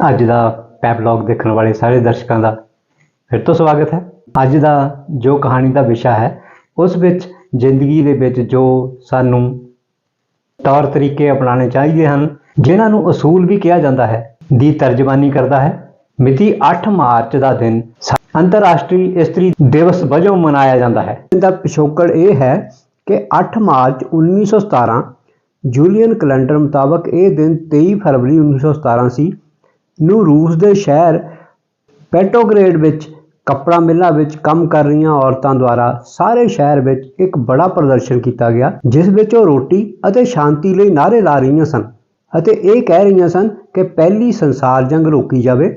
ਅੱਜ ਦਾ ਪੈਬਲੌਗ ਦੇਖਣ ਵਾਲੇ ਸਾਰੇ ਦਰਸ਼ਕਾਂ ਦਾ ਫਿਰ ਤੋਂ ਸਵਾਗਤ ਹੈ। ਅੱਜ ਦਾ ਜੋ ਕਹਾਣੀ ਦਾ ਵਿਸ਼ਾ ਹੈ, ਉਸ ਵਿੱਚ ਜ਼ਿੰਦਗੀ ਦੇ ਵਿੱਚ ਜੋ ਸਾਨੂੰ ਤੌਰ ਤਰੀਕੇ ਅਪਣਾਉਣੇ ਚਾਹੀਦੇ ਹਨ, ਜਿਨ੍ਹਾਂ ਨੂੰ ਅਸੂਲ ਵੀ ਕਿਹਾ ਜਾਂਦਾ ਹੈ, ਦੀ ਤਰਜਮਾਨੀ ਕਰਦਾ ਹੈ। ਮਿਤੀ 8 ਮਾਰਚ ਦਾ ਦਿਨ ਅੰਤਰਰਾਸ਼ਟਰੀ ਇਸਤਰੀ ਦਿਵਸ ਵਜੋਂ ਮਨਾਇਆ ਜਾਂਦਾ ਹੈ। ਦਾ ਪਿਛੋਕੜ ਇਹ ਹੈ ਕਿ 8 ਮਾਰਚ 1917 ਜੂਲੀਅਨ ਕੈਲੰਡਰ ਮੁਤਾਬਕ ਇਹ ਦਿਨ 23 ਫਰਵਰੀ 1917 ਸੀ। ਨੂੰ ਰੂਸ ਦੇ ਸ਼ਹਿਰ ਪੈਟੋਗ੍ਰੇਡ ਵਿੱਚ, ਕੱਪੜਾ ਮਿੱਲਾਂ ਵਿੱਚ ਕੰਮ ਕਰ ਰਹੀਆਂ ਔਰਤਾਂ ਦੁਆਰਾ ਸਾਰੇ ਸ਼ਹਿਰ ਵਿੱਚ ਇੱਕ ਬੜਾ ਪ੍ਰਦਰਸ਼ਨ ਕੀਤਾ ਗਿਆ, ਜਿਸ ਵਿੱਚ ਉਹ ਰੋਟੀ ਅਤੇ ਸ਼ਾਂਤੀ ਲਈ ਨਾਅਰੇ ਲਾ ਰਹੀਆਂ ਸਨ ਅਤੇ ਇਹ ਕਹਿ ਰਹੀਆਂ ਸਨ ਕਿ ਪਹਿਲੀ ਸੰਸਾਰ ਜੰਗ ਰੋਕੀ ਜਾਵੇ,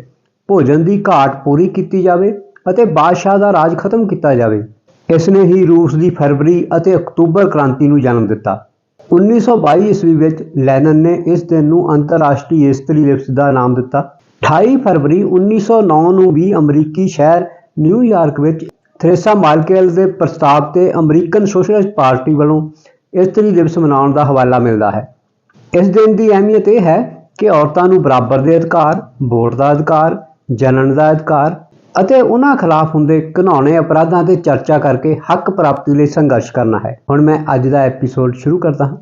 ਭੋਜਨ ਦੀ ਘਾਟ ਪੂਰੀ ਕੀਤੀ ਜਾਵੇ ਅਤੇ ਬਾਦਸ਼ਾਹ ਦਾ ਰਾਜ ਖਤਮ ਕੀਤਾ ਜਾਵੇ। ਇਸ ਨੇ ਹੀ ਰੂਸ ਦੀ ਫਰਵਰੀ ਅਤੇ ਅਕਤੂਬਰ ਕ੍ਰਾਂਤੀ ਨੂੰ ਜਨਮ ਦਿੱਤਾ। 1922 ਈਸਵੀ ਵਿੱਚ ਲੈਨਨ ਨੇ ਇਸ ਦਿਨ ਨੂੰ ਅੰਤਰਰਾਸ਼ਟਰੀ ਇਸਤਰੀ ਦਿਵਸ ਦਾ ਨਾਮ ਦਿੱਤਾ। 28 ਫਰਵਰੀ 1909 ਨੂੰ ਵੀ ਅਮਰੀਕੀ ਸ਼ਹਿਰ ਨਿਊਯਾਰਕ ਵਿੱਚ ਥਰੇਸਾ ਮਾਰਕੇਲ ਦੇ ਪ੍ਰਸਤਾਵ ਤੇ ਅਮਰੀਕਨ ਸੋਸ਼ਲਿਸਟ ਪਾਰਟੀ ਵੱਲੋਂ ਇਸਤਰੀ ਦਿਵਸ ਮਨਾਉਣ ਦਾ ਹਵਾਲਾ ਮਿਲਦਾ ਹੈ। ਇਸ ਦਿਨ ਦੀ ਅਹਿਮੀਅਤ ਇਹ ਹੈ ਕਿ ਔਰਤਾਂ ਨੂੰ ਬਰਾਬਰ ਦੇ ਅਧਿਕਾਰ, ਵੋਟ ਦਾ ਅਧਿਕਾਰ ਜਨਨ ਦਾ ਅਧਿਕਾਰ ਅਤੇ ਉਹਨਾਂ ਖਿਲਾਫ ਹੁੰਦੇ ਘਿਨਾਉਣੇ ਅਪਰਾਧਾਂ ਤੇ ਚਰਚਾ ਕਰਕੇ ਹੱਕ ਪ੍ਰਾਪਤੀ ਲਈ ਸੰਘਰਸ਼ ਕਰਨਾ ਹੈ। ਹੁਣ ਮੈਂ ਅੱਜ ਦਾ ਐਪੀਸੋਡ ਸ਼ੁਰੂ ਕਰਦਾ ਹਾਂ।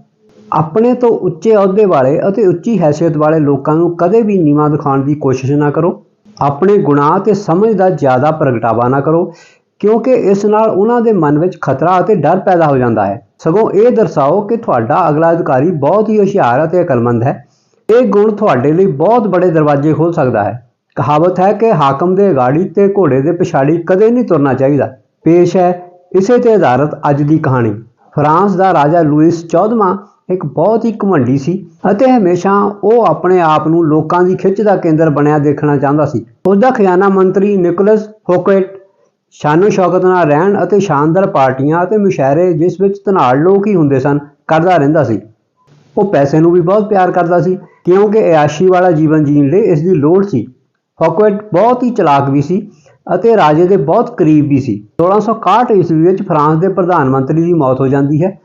ਆਪਣੇ ਤੋਂ ਉੱਚੇ ਅਹੁਦੇ ਵਾਲੇ ਅਤੇ ਉੱਚੀ ਹੈਸੀਅਤ ਵਾਲੇ ਲੋਕਾਂ ਨੂੰ ਕਦੇ ਵੀ ਨੀਵਾਂ ਦਿਖਾਉਣ ਦੀ ਕੋਸ਼ਿਸ਼ ਨਾ ਕਰੋ। ਆਪਣੇ ਗੁਨਾਹ ਤੇ ਸਮਝ ਦਾ ਜ਼ਿਆਦਾ ਪ੍ਰਗਟਾਵਾ ਨਾ ਕਰੋ, ਕਿਉਂਕਿ ਇਸ ਨਾਲ ਉਹਨਾਂ ਦੇ ਮਨ ਵਿੱਚ ਖਤਰਾ ਅਤੇ ਡਰ ਪੈਦਾ ਹੋ ਜਾਂਦਾ ਹੈ। ਸਗੋਂ ਇਹ ਦਰਸਾਓ ਕਿ ਤੁਹਾਡਾ ਅਗਲਾ ਅਧਿਕਾਰੀ ਬਹੁਤ ਹੀ ਹੁਸ਼ਿਆਰ ਅਤੇ ਅਕਲਮੰਦ ਹੈ। ਇਹ ਗੁਣ ਤੁਹਾਡੇ ਲਈ ਬਹੁਤ ਬੜੇ ਦਰਵਾਜ਼ੇ ਖੋਲ ਸਕਦਾ ਹੈ। ਕਹਾਵਤ ਹੈ ਕਿ ਹਾਕਮ ਦੇ ਗਾੜੀ ਤੇ ਘੋੜੇ ਦੇ ਪਿਛਾੜੀ ਕਦੇ ਨਹੀਂ ਤੁਰਨਾ ਚਾਹੀਦਾ। ਪੇਸ਼ ਹੈ ਇਸੇ ਤੇ ਆਧਾਰਿਤ ਅੱਜ ਦੀ ਕਹਾਣੀ। ਫਰਾਂਸ ਦਾ ਰਾਜਾ ਲੂਇਸ 14ਵਾਂ ਇੱਕ ਬਹੁਤ ਹੀ ਘਮੰਡੀ ਸੀ ਅਤੇ ਹਮੇਸ਼ਾ ਉਹ ਆਪਣੇ ਆਪ ਨੂੰ ਲੋਕਾਂ ਦੀ ਖਿੱਚ ਦਾ ਕੇਂਦਰ ਬਣਿਆ ਦੇਖਣਾ ਚਾਹੁੰਦਾ ਸੀ। ਉਸ ਦਾ ਖਜ਼ਾਨਾ ਮੰਤਰੀ ਨਿਕੋਲਸ ਫੋਕੇਟ ਸ਼ਾਨੋ ਸ਼ੌਕਤ ਨਾਲ ਰਹਿਣ ਅਤੇ ਸ਼ਾਨਦਾਰ ਪਾਰਟੀਆਂ ਅਤੇ ਮੁਸ਼ਾਇਰੇ ਜਿਸ ਵਿੱਚ ਧਨਾੜ ਲੋਕ ਹੀ ਹੁੰਦੇ ਸਨ, ਕਰਦਾ ਰਹਿੰਦਾ ਸੀ। ਉਹ ਪੈਸੇ ਨੂੰ ਵੀ ਬਹੁਤ ਪਿਆਰ ਕਰਦਾ ਸੀ, ਕਿਉਂਕਿ ਇਆਸ਼ੀ ਵਾਲਾ ਜੀਵਨ ਜੀਣ ਲਈ ਇਸ ਦੀ ਲੋੜ ਸੀ। ਫੋਕੇਟ ਬਹੁਤ ਹੀ ਚਲਾਕ ਵੀ ਸੀ ਅਤੇ ਰਾਜੇ ਦੇ ਬਹੁਤ ਕਰੀਬ ਵੀ ਸੀ। 1661 ਈਸਵੀ ਵਿੱਚ ਫਰਾਂਸ ਦੇ ਪ੍ਰਧਾਨ ਮੰਤਰੀ ਦੀ ਮੌਤ ਹੋ ਜਾਂਦੀ ਹੈ।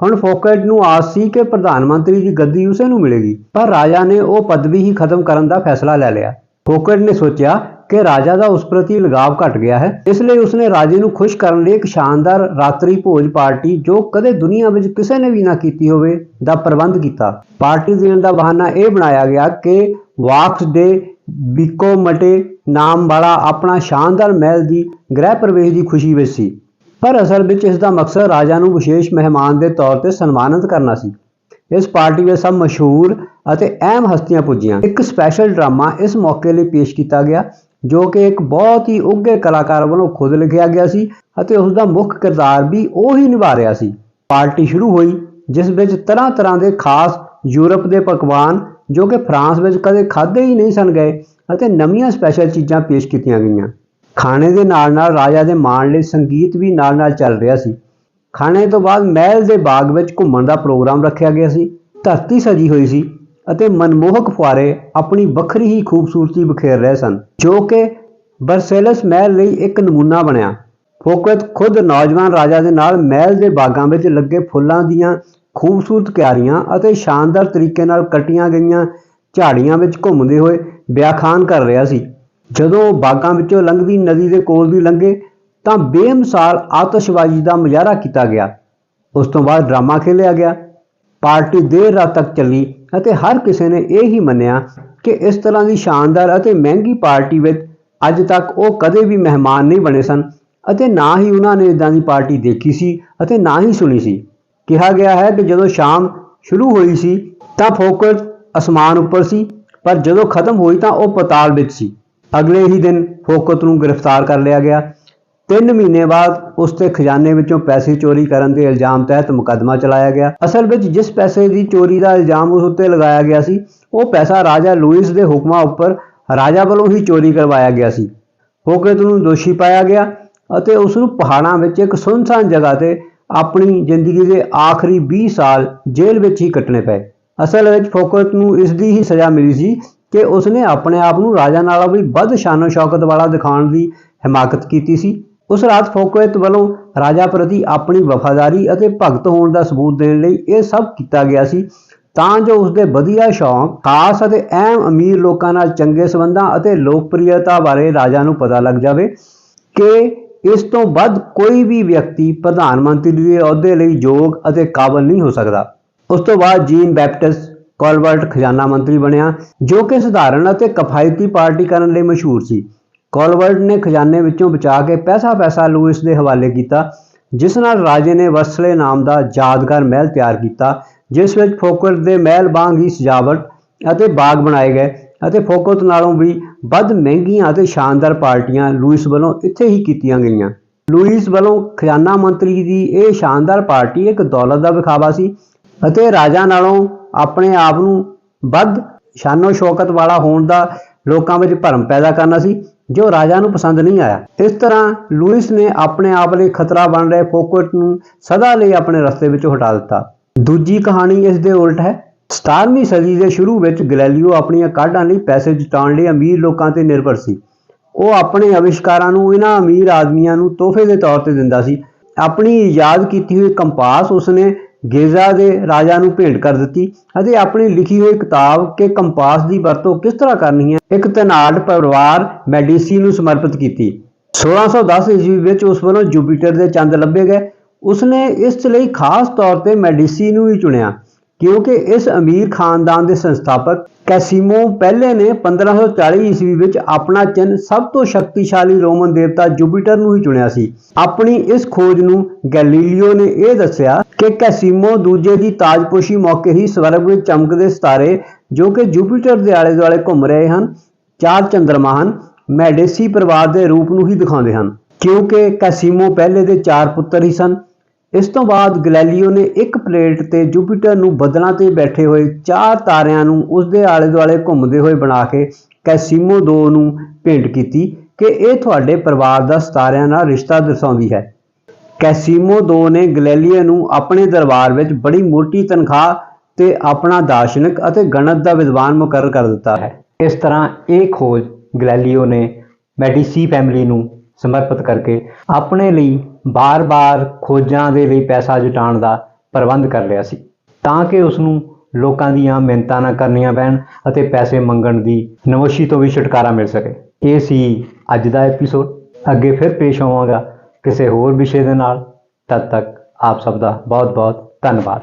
ਹੁਣ ਫੋਕਟ ਨੂੰ ਆਸ ਸੀ ਕਿ ਪ੍ਰਧਾਨ ਮੰਤਰੀ ਦੀ ਗੱਦੀ ਉਸੇ ਨੂੰ ਮਿਲੇਗੀ, ਪਰ ਰਾਜਾ ਨੇ ਉਹ ਪਦਵੀ ਹੀ ਖਤਮ ਕਰਨ ਦਾ ਫੈਸਲਾ ਲੈ ਲਿਆ। ਫੋਕਟ ਨੇ ਸੋਚਿਆ ਕਿ ਰਾਜਾ ਦਾ ਉਸ ਪ੍ਰਤੀ ਲਗਾਵ ਘਟ ਗਿਆ ਹੈ, ਇਸ ਲਈ ਉਸਨੇ ਰਾਜੇ ਨੂੰ ਖੁਸ਼ ਕਰਨ ਲਈ ਇੱਕ ਸ਼ਾਨਦਾਰ ਰਾਤਰੀ ਭੋਜ ਪਾਰਟੀ ਜੋ ਕਦੇ ਦੁਨੀਆ ਵਿੱਚ ਕਿਸੇ ਨੇ ਵੀ ਨਾ ਕੀਤੀ ਹੋਵੇ, ਦਾ ਪ੍ਰਬੰਧ ਕੀਤਾ। ਪਾਰਟੀ ਦੇਣ ਦਾ ਬਹਾਨਾ ਇਹ ਬਣਾਇਆ ਗਿਆ ਕਿ ਵਾਕਸ ਦੇ ਬਿਕੋ ਮਟੇ ਨਾਮ ਵਾਲਾ ਆਪਣਾ ਸ਼ਾਨਦਾਰ ਮਹਿਲ ਦੀ ਗ੍ਰਹਿ ਪ੍ਰਵੇਸ਼ ਦੀ ਖੁਸ਼ੀ ਵਿੱਚ ਸੀ। ਪਰ ਅਸਲ ਵਿੱਚ ਇਸ ਦਾ ਮਕਸਦ ਰਾਜਾ ਨੂੰ ਵਿਸ਼ੇਸ਼ ਮਹਿਮਾਨ ਦੇ ਤੌਰ ਤੇ ਸਨਮਾਨਿਤ ਕਰਨਾ ਸੀ। ਇਸ ਪਾਰਟੀ ਵਿੱਚ ਸਭ ਮਸ਼ਹੂਰ ਅਤੇ ਅਹਿਮ ਹਸਤੀਆਂ ਪੁੱਜੀਆਂ। ਇੱਕ ਸਪੈਸ਼ਲ ਡਰਾਮਾ ਇਸ ਮੌਕੇ ਲਈ ਪੇਸ਼ ਕੀਤਾ ਗਿਆ, ਜੋ ਕਿ ਇੱਕ ਬਹੁਤ ਹੀ ਉੱਘੇ ਕਲਾਕਾਰ ਵੱਲੋਂ ਖੁਦ ਲਿਖਿਆ ਗਿਆ ਸੀ ਅਤੇ ਉਸ ਦਾ ਮੁੱਖ ਕਿਰਦਾਰ ਵੀ ਉਹ ਹੀ ਨਿਭਾ ਰਿਹਾ ਸੀ। ਪਾਰਟੀ ਸ਼ੁਰੂ ਹੋਈ, ਜਿਸ ਵਿੱਚ ਤਰ੍ਹਾਂ ਤਰ੍ਹਾਂ ਦੇ ਖਾਸ ਯੂਰਪ ਦੇ ਪਕਵਾਨ, ਜੋ ਕਿ ਫਰਾਂਸ ਵਿੱਚ ਕਦੇ ਖਾਦੇ ਹੀ ਨਹੀਂ ਸਨ ਗਏ ਅਤੇ ਨਵੀਆਂ ਸਪੈਸ਼ਲ ਚੀਜ਼ਾਂ ਪੇਸ਼ ਕੀਤੀਆਂ ਗਈਆਂ। ਖਾਣੇ ਦੇ ਨਾਲ ਨਾਲ ਰਾਜਾ ਦੇ ਮਾਣ ਲਈ ਸੰਗੀਤ ਵੀ ਨਾਲ ਨਾਲ ਚੱਲ ਰਿਹਾ ਸੀ। ਖਾਣੇ ਤੋਂ ਬਾਅਦ ਮਹਿਲ ਦੇ ਬਾਗ ਵਿੱਚ ਘੁੰਮਣ ਦਾ ਪ੍ਰੋਗਰਾਮ ਰੱਖਿਆ ਗਿਆ ਸੀ। ਧਰਤੀ ਸਜੀ ਹੋਈ ਸੀ ਅਤੇ ਮਨਮੋਹਕ ਫੁਆਰੇ ਆਪਣੀ ਵੱਖਰੀ ਹੀ ਖੂਬਸੂਰਤੀ ਬਖੇਰ ਰਹੇ ਸਨ, ਜੋ ਕਿ ਬਰਸੇਲਸ ਮਹਿਲ ਲਈ ਇੱਕ ਨਮੂਨਾ ਬਣਿਆ। ਫੋਕਤ ਖੁਦ ਨੌਜਵਾਨ ਰਾਜਾ ਦੇ ਨਾਲ ਮਹਿਲ ਦੇ ਬਾਗਾਂ ਵਿੱਚ ਲੱਗੇ ਫੁੱਲਾਂ ਦੀਆਂ ਖੂਬਸੂਰਤ ਕਿਆਰੀਆਂ ਅਤੇ ਸ਼ਾਨਦਾਰ ਤਰੀਕੇ ਨਾਲ ਕੱਟੀਆਂ ਗਈਆਂ ਝਾੜੀਆਂ ਵਿੱਚ ਘੁੰਮਦੇ ਹੋਏ ਵਿਆਖਾਨ ਕਰ ਰਿਹਾ ਸੀ। ਜਦੋਂ ਉਹ ਬਾਗਾਂ ਵਿੱਚੋਂ ਲੰਘਦੀ ਨਦੀ ਦੇ ਕੋਲ ਦੀ ਲੰਘੇ, ਤਾਂ ਬੇਮਿਸਾਲ ਆਤਿਸ਼ਬਾਜ਼ੀ ਦਾ ਮੁਜ਼ਾਹਰਾ ਕੀਤਾ ਗਿਆ। ਉਸ ਤੋਂ ਬਾਅਦ ਡਰਾਮਾ ਖੇਲਿਆ ਗਿਆ। ਪਾਰਟੀ ਦੇਰ ਰਾਤ ਤੱਕ ਚੱਲੀ ਅਤੇ ਹਰ ਕਿਸੇ ਨੇ ਇਹ ਹੀ ਮੰਨਿਆ ਕਿ ਇਸ ਤਰ੍ਹਾਂ ਦੀ ਸ਼ਾਨਦਾਰ ਅਤੇ ਮਹਿੰਗੀ ਪਾਰਟੀ ਵਿੱਚ ਅੱਜ ਤੱਕ ਉਹ ਕਦੇ ਵੀ ਮਹਿਮਾਨ ਨਹੀਂ ਬਣੇ ਸਨ ਅਤੇ ਨਾ ਹੀ ਉਹਨਾਂ ਨੇ ਇਦਾਂ ਦੀ ਪਾਰਟੀ ਦੇਖੀ ਸੀ ਅਤੇ ਨਾ ਹੀ ਸੁਣੀ ਸੀ। ਕਿਹਾ ਗਿਆ ਹੈ ਕਿ ਜਦੋਂ ਸ਼ਾਮ ਸ਼ੁਰੂ ਹੋਈ ਸੀ ਤਾਂ ਫੋਕਸ ਅਸਮਾਨ ਉੱਪਰ ਸੀ, ਪਰ ਜਦੋਂ ਖਤਮ ਹੋਈ ਤਾਂ ਉਹ ਪਤਾਲ ਵਿੱਚ ਸੀ। ਅਗਲੇ ਹੀ ਦਿਨ ਫੋਕਤ ਨੂੰ ਗ੍ਰਿਫਤਾਰ ਕਰ ਲਿਆ ਗਿਆ। ਤਿੰਨ ਮਹੀਨੇ ਬਾਅਦ ਉਸ ਤੇ ਖਜ਼ਾਨੇ ਵਿੱਚੋਂ ਪੈਸੇ ਚੋਰੀ ਕਰਨ ਦੇ ਇਲਜ਼ਾਮ ਤਹਿਤ ਮੁਕੱਦਮਾ ਚਲਾਇਆ ਗਿਆ। ਅਸਲ ਵਿੱਚ ਜਿਸ ਪੈਸੇ ਦੀ ਚੋਰੀ ਦਾ ਇਲਜ਼ਾਮ ਉਸ ਉੱਤੇ ਲਗਾਇਆ ਗਿਆ ਸੀ, ਉਹ ਪੈਸਾ ਰਾਜਾ ਲੂਇਸ ਦੇ ਹੁਕਮਾਂ ਉੱਪਰ ਰਾਜਾ ਵੱਲੋਂ ਹੀ ਚੋਰੀ ਕਰਵਾਇਆ ਗਿਆ ਸੀ। ਫੋਕਤ ਨੂੰ ਦੋਸ਼ੀ ਪਾਇਆ ਗਿਆ ਅਤੇ ਉਸ ਨੂੰ ਪਹਾੜਾਂ ਵਿੱਚ ਇੱਕ ਸੁੰਨਸਾਨ ਜਗ੍ਹਾ ਤੇ ਆਪਣੀ ਜ਼ਿੰਦਗੀ ਦੇ ਆਖਰੀ 20 ਸਾਲ ਜੇਲ੍ਹ ਵਿੱਚ ਹੀ ਕੱਟਣੇ ਪਏ। ਅਸਲ ਵਿੱਚ ਫੋਕਤ ਨੂੰ ਇਸ ਦੀ ਹੀ ਸਜ਼ਾ ਮਿਲੀ ਸੀ ਕਿ ਉਸਨੇ ਆਪਣੇ ਆਪ ਨੂੰ ਰਾਜਾ ਨਾਲੋਂ ਵੀ ਵੱਧ ਸ਼ਾਨੋ ਸ਼ੌਕਤ ਵਾਲਾ ਦਿਖਾਉਣ ਦੀ ਹਿਮਾਕਤ ਕੀਤੀ ਸੀ। ਉਸ ਰਾਤ ਫੋਕਤ ਵੱਲੋਂ ਰਾਜਾ ਪ੍ਰਤੀ ਆਪਣੀ ਵਫਾਦਾਰੀ ਅਤੇ ਭਗਤ ਹੋਣ ਦਾ ਸਬੂਤ ਦੇਣ ਲਈ ਇਹ ਸਭ ਕੀਤਾ ਗਿਆ ਸੀ। ਤਾਂ ਜੋ ਉਸਦੇ ਵਧੀਆ ਸ਼ੌਂਕ, ਖਾਸ ਅਤੇ ਅਹਿਮ ਅਮੀਰ ਲੋਕਾਂ ਨਾਲ ਚੰਗੇ ਸੰਬੰਧਾਂ ਅਤੇ ਲੋਕਪ੍ਰਿਯਤਾ ਬਾਰੇ ਰਾਜਾ ਨੂੰ ਪਤਾ ਲੱਗ ਜਾਵੇ ਕਿ ਇਸ ਤੋਂ ਵੱਧ ਕੋਈ ਵੀ ਵਿਅਕਤੀ ਪ੍ਰਧਾਨ ਮੰਤਰੀ ਦੇ ਅਹੁਦੇ ਲਈ ਯੋਗ ਅਤੇ ਕਾਬਲ ਨਹੀਂ ਹੋ ਸਕਦਾ। ਉਸ ਤੋਂ ਬਾਅਦ ਜੀਨ ਬੈਪਟਿਸਟ ਕੋਲਬਰਟ ਖਜ਼ਾਨਾ ਮੰਤਰੀ ਬਣਿਆ, ਜੋ ਕਿ ਸਧਾਰਨ ਅਤੇ ਕਿਫਾਇਤੀ ਪਾਰਟੀ ਕਰਨ ਲਈ ਮਸ਼ਹੂਰ ਸੀ। ਕੋਲਬਰਟ ਨੇ ਖਜ਼ਾਨੇ ਵਿੱਚੋਂ ਬਚਾ ਕੇ ਪੈਸਾ ਪੈਸਾ ਲੂਇਸ ਦੇ ਹਵਾਲੇ ਕੀਤਾ, ਜਿਸ ਨਾਲ ਰਾਜੇ ਨੇ ਵਸਲੇ ਨਾਮ ਦਾ ਯਾਦਗਾਰ ਮਹਿਲ ਤਿਆਰ ਕੀਤਾ, ਜਿਸ ਵਿੱਚ ਫੋਕਟ ਦੇ ਮਹਿਲ ਵਾਂਗ ਹੀ ਸਜਾਵਟ ਅਤੇ ਬਾਗ ਬਣਾਏ ਗਏ ਅਤੇ ਫੋਕਟ ਨਾਲੋਂ ਵੀ ਵੱਧ ਮਹਿੰਗੀਆਂ ਅਤੇ ਸ਼ਾਨਦਾਰ ਪਾਰਟੀਆਂ ਲੂਇਸ ਵੱਲੋਂ ਇੱਥੇ ਹੀ ਕੀਤੀਆਂ ਗਈਆਂ। ਲੂਇਸ ਵੱਲੋਂ ਖਜ਼ਾਨਾ ਮੰਤਰੀ ਦੀ ਇਹ ਸ਼ਾਨਦਾਰ ਪਾਰਟੀ ਇੱਕ ਦੌਲਤ ਦਾ ਵਿਖਾਵਾ ਸੀ ਅਤੇ ਰਾਜਾ ਨਾਲੋਂ ਆਪਣੇ ਆਪ ਨੂੰ ਵੱਧ ਸ਼ਾਨੋ ਸ਼ੌਕਤ ਵਾਲਾ ਹੋਣ ਦਾ ਲੋਕਾਂ ਵਿੱਚ ਭਰਮ ਪੈਦਾ ਕਰਨਾ ਸੀ, ਜੋ ਰਾਜਾ ਨੂੰ ਪਸੰਦ ਨਹੀਂ ਆਇਆ। ਇਸ ਤਰ੍ਹਾਂ ਲੂਇਸ ਨੇ ਆਪਣੇ ਆਪ ਲਈ ਖਤਰਾ ਬਣ ਰਹੇ ਫੋਕਟ ਨੂੰ ਸਦਾ ਲਈ ਆਪਣੇ ਰਸਤੇ ਵਿੱਚੋਂ ਹਟਾ ਦਿੱਤਾ। ਦੂਜੀ ਕਹਾਣੀ ਇਸ ਦੇ ਉਲਟ ਹੈ। 17ਵੀਂ ਸਦੀ ਦੇ ਸ਼ੁਰੂ ਵਿੱਚ ਗੈਲੀਲੀਓ ਆਪਣੀਆਂ ਕਾਢਾਂ ਲਈ ਪੈਸੇ ਜੁਟਾਉਣ ਲਈ ਅਮੀਰ ਲੋਕਾਂ ਤੇ ਨਿਰਭਰ ਸੀ। ਉਹ ਆਪਣੇ ਅਵਿਸ਼ਕਾਰਾਂ ਨੂੰ ਇਹਨਾਂ ਅਮੀਰ ਆਦਮੀਆਂ ਨੂੰ ਤੋਹਫੇ ਦੇ ਤੌਰ ਤੇ ਦਿੰਦਾ ਸੀ। ਆਪਣੀ ਇਜਾਦ ਕੀਤੀ ਹੋਈ ਕੰਪਾਸ ਉਸਨੇ ਗੇਜ਼ਾ ਦੇ ਰਾਜਾ ਨੂੰ ਭੇਂਟ ਕਰ ਦਿੱਤੀ ਅਤੇ ਆਪਣੀ ਲਿਖੀ ਹੋਈ ਕਿਤਾਬ ਕਿ ਕੰਪਾਸ ਦੀ ਵਰਤੋਂ ਕਿਸ ਤਰ੍ਹਾਂ ਕਰਨੀ ਹੈ, ਇੱਕ ਤਨਾਟ ਪਰਿਵਾਰ ਮੈਡੀਸੀ ਨੂੰ ਸਮਰਪਿਤ ਕੀਤੀ। 1610 ਈਸਵੀ ਵਿੱਚ ਉਸ ਵੱਲੋਂ ਜੁਪੀਟਰ ਦੇ ਚੰਦ ਲੱਭੇ ਗਏ। ਉਸਨੇ ਇਸ ਲਈ ਖਾਸ ਤੌਰ ਤੇ ਮੈਡੀਸੀ ਨੂੰ ਹੀ ਚੁਣਿਆ। ਕਿਉਂਕਿ ਇਸ ਅਮੀਰ ਖਾਨਦਾਨ ਦੇ ਸੰਸਥਾਪਕ ਕੈਸੀਮੋ ਪਹਿਲੇ ਨੇ 1540 ਈਸਵੀ ਵਿੱਚ ਆਪਣਾ ਚਿੰਨ੍ਹ ਸਭ ਤੋਂ ਸ਼ਕਤੀਸ਼ਾਲੀ ਰੋਮਨ ਦੇਵਤਾ ਜੁਪੀਟਰ ਨੂੰ ਹੀ ਚੁਣਿਆ ਸੀ। ਆਪਣੀ ਇਸ ਖੋਜ ਨੂੰ ਗੈਲੀਲੀਓ ਨੇ ਇਹ ਦੱਸਿਆ ਕਿ ਕੈਸੀਮੋ ਦੂਜੇ ਦੀ ਤਾਜਪੋਸ਼ੀ ਮੌਕੇ ਹੀ ਸਵਰਗ ਵਿੱਚ ਚਮਕਦੇ ਸਿਤਾਰੇ ਜੋ ਕਿ ਜੁਪੀਟਰ ਦੇ ਆਲੇ ਦੁਆਲੇ ਘੁੰਮ ਰਹੇ ਹਨ, ਚਾਰ ਚੰਦਰਮਾ ਹਨ, ਮੈਡੇਸੀ ਪਰਿਵਾਰ ਦੇ ਰੂਪ ਨੂੰ ਹੀ ਦਿਖਾਉਂਦੇ ਹਨ। ਕਿਉਂਕਿ ਕੈਸੀਮੋ ਪਹਿਲੇ ਦੇ ਚਾਰ ਪੁੱਤਰ ਹੀ ਸਨ। ਇਸ ਤੋਂ ਬਾਅਦ ਗੈਲੀਲੀਓ ਨੇ ਇੱਕ ਪਲੇਟ ਤੇ ਜੁਪੀਟਰ ਨੂੰ ਬੱਦਲਾਂ ਤੇ ਬੈਠੇ ਹੋਏ ਚਾਰ ਤਾਰਿਆਂ ਨੂੰ ਉਸ ਦੇ ਆਲੇ ਦੁਆਲੇ ਘੁੰਮਦੇ ਹੋਏ ਬਣਾ ਕੇ ਕੈਸੀਮੋ 2 ਨੂੰ ਭੇਂਟ ਕੀਤੀ ਕਿ ਇਹ ਤੁਹਾਡੇ ਪਰਿਵਾਰ ਦਾ ਸਤਾਰਿਆਂ ਨਾਲ ਰਿਸ਼ਤਾ ਦਰਸਾਉਂਦੀ ਹੈ। ਕੈਸੀਮੋ 2 ਨੇ ਗੈਲੀਲੀਓ ਨੂੰ ਆਪਣੇ ਦਰਬਾਰ ਵਿੱਚ ਬੜੀ ਮੋਟੀ ਤਨਖਾਹ ਤੇ ਆਪਣਾ ਦਾਰਸ਼ਨਿਕ ਅਤੇ ਗਣਿਤ ਦਾ ਵਿਦਵਾਨ ਮੁਕਰਰ ਕਰ ਦਿੱਤਾ ਹੈ। ਇਸ ਤਰ੍ਹਾਂ ਇਹ ਖੋਜ ਗੈਲੀਲੀਓ ਨੇ ਮੈਡੀਸੀ ਫੈਮਿਲੀ ਨੂੰ ਸਮਰਪਿਤ ਕਰਕੇ ਆਪਣੇ ਲਈ ਬਾਰ-ਬਾਰ ਖੋਜਾਂ ਦੇ ਲਈ ਪੈਸਾ ਜੁਟਾਉਣ ਦਾ ਪ੍ਰਬੰਧ ਕਰ ਲਿਆ ਸੀ। ਤਾਂ ਕਿ ਉਸ ਨੂੰ ਲੋਕਾਂ ਦੀਆਂ ਮਿਹਨਤਾਂ ਨਾ ਕਰਨੀਆਂ ਪੈਣ ਅਤੇ ਪੈਸੇ ਮੰਗਣ ਦੀ ਨਮੋਸ਼ੀ ਤੋਂ ਵੀ ਛੁਟਕਾਰਾ ਮਿਲ ਸਕੇ। ਇਹ ਸੀ ਅੱਜ ਦਾ ਐਪੀਸੋਡ ਅੱਗੇ ਫਿਰ ਪੇਸ਼ ਹੋਵਾਂਗਾ ਕਿਸੇ ਹੋਰ ਵਿਸ਼ੇ ਦੇ ਨਾਲ। ਤਦ ਤੱਕ ਆਪ ਸਭ ਦਾ ਬਹੁਤ-ਬਹੁਤ ਧੰਨਵਾਦ।